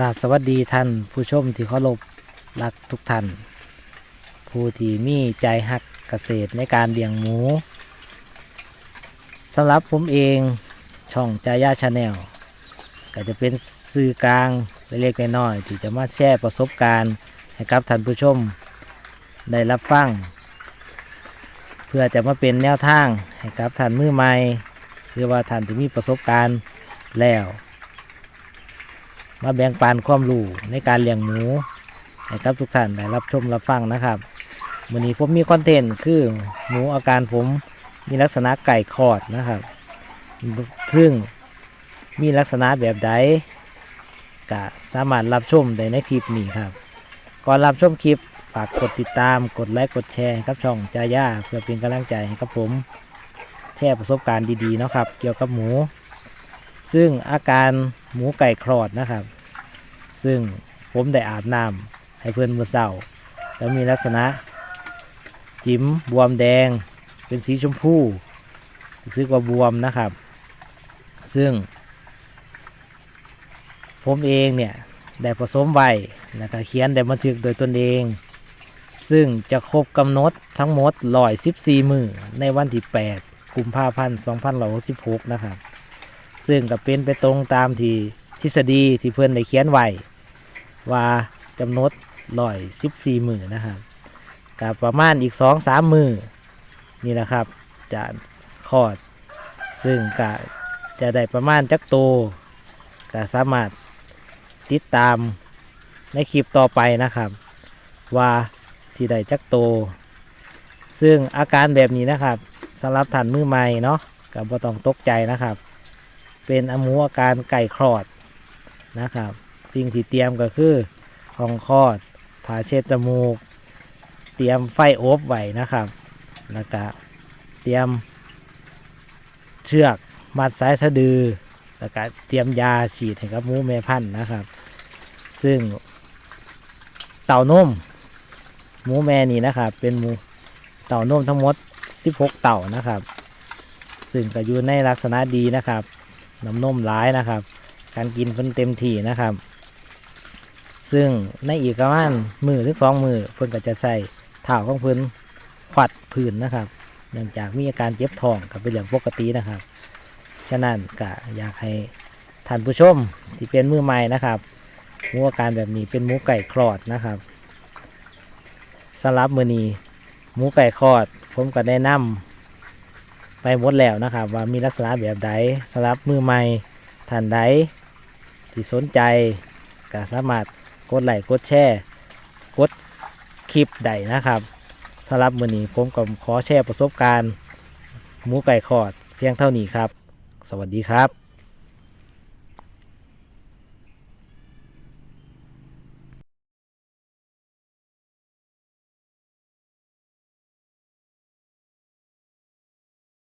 กราบสวัสดีท่านผู้ชมที่เคารพรักทุกท่าน ผู้ที่มีใจหักเกษตรในการเลี้ยงหมูสำหรับผมเองช่องจายาชาแนลก็จะเป็นสื่อกลางเล็กๆน้อยๆที่จะมาแชร์ประสบการณ์ให้กับท่านผู้ชม ได้รับฟัง เพื่อจะมาเป็นแนวทางให้กับท่านมือใหม่ หรือว่าท่านที่มีประสบการณ์แล้ว มาแบ่งปันความรู้ในการเลี้ยงหมูให้กับทุกท่านได้รับชมรับฟังนะครับวันนี้ผมมีคอนเทนต์คือหมูอาการผมมีลักษณะไก่คอดนะครับซึ่งมีลักษณะแบบใดก็สามารถรับชมได้ในคลิปนี้ครับ ก่อนรับชมคลิปฝากกดติดตามกดไลค์กดแชร์กับช่องจาย่าเพื่อเป็นกำลังใจให้กับผม แชร์ประสบการณ์ดีๆนะครับ เกี่ยวกับหมู ซึ่งอาการหมูไก่คลอดนะครับ ซึ่งผมได้อาบน้ำให้เพื่อนมือเศร้า แล้วมีลักษณะ จิ๋มบวมแดง เป็นสีชมพูรู้สึกว่าบวมนะครับ ซึ่ง ผมเองเนี่ยได้ผสมไว้แล้วก็เขียนได้บันทึกโดยตนเอง ซึ่งจะครบกำหนดทั้งหมดร้อยสิบสี่มือในวันที่ 8 กุมภาพันธ์2566 นะครับ ซึ่งก็เป็นไปตรงตามที่ทฤษฎีที่เพื่อนได้เขียนไว้ว่าจำนดร้อยสิบสี่มือนะครับกับประมาณอีกสองสามมือนี่นะครับจะคลอด ซึ่งก็จะได้ประมาณจักโตก็สามารถติดตามในคลิปต่อไปนะครับ ว่าสีได้จักโต ซึ่งอาการแบบนี้นะครับสำหรับท่านมือใหม่เนาะก็บ่ต้องตกใจนะครับ เป็นอมูอาการไก่คลอดนะครับ สิ่งที่เตรียมก็คือห้องคลอดผ่าเช็ดจมูก เตรียมไฟโอบไว้นะครับแล้วก็เตรียมเชือกมัดสายสะดือแล้วก็เตรียมยาฉีดให้กับหมูแม่พันธุ์นะครับ ซึ่งเต่านมหมูแม่นี่นะครับ เป็นหมูเต่านมทั้งหมด 16 เต่านะครับ ซึ่งก็อยู่ในลักษณะดีนะครับ น้ำนมร้ายนะครับ การกินเพิ่นเต็มที่นะครับ ซึ่งในอีกประมาณมือถึงสองมือเพิ่นก็จะใส่เท้าของเพิ่นขวัดผื่นนะครับ เนื่องจากมีอาการเจ็บท้องกับเป็นเรื่องปกตินะครับ ฉะนั้นก็อยากให้ท่านผู้ชมที่เป็นมือใหม่นะครับมูอาการแบบนี้เป็นมูไก่คลอดนะครับสำหรับมือนีหมูไก่คลอด ผมก็แนะนำ ไปหมดแล้วนะครับ ว่ามีลักษณะแบบใดสำหรับมือใหม่ท่านใดที่สนใจก็สามารถกดไลค์กดแชร์กดคลิปใดนะครับสำหรับมือนี้ผมก็ขอแชร์ประสบการณ์หมูไก่ขอดเพียงเท่านี้ครับ สวัสดีครับ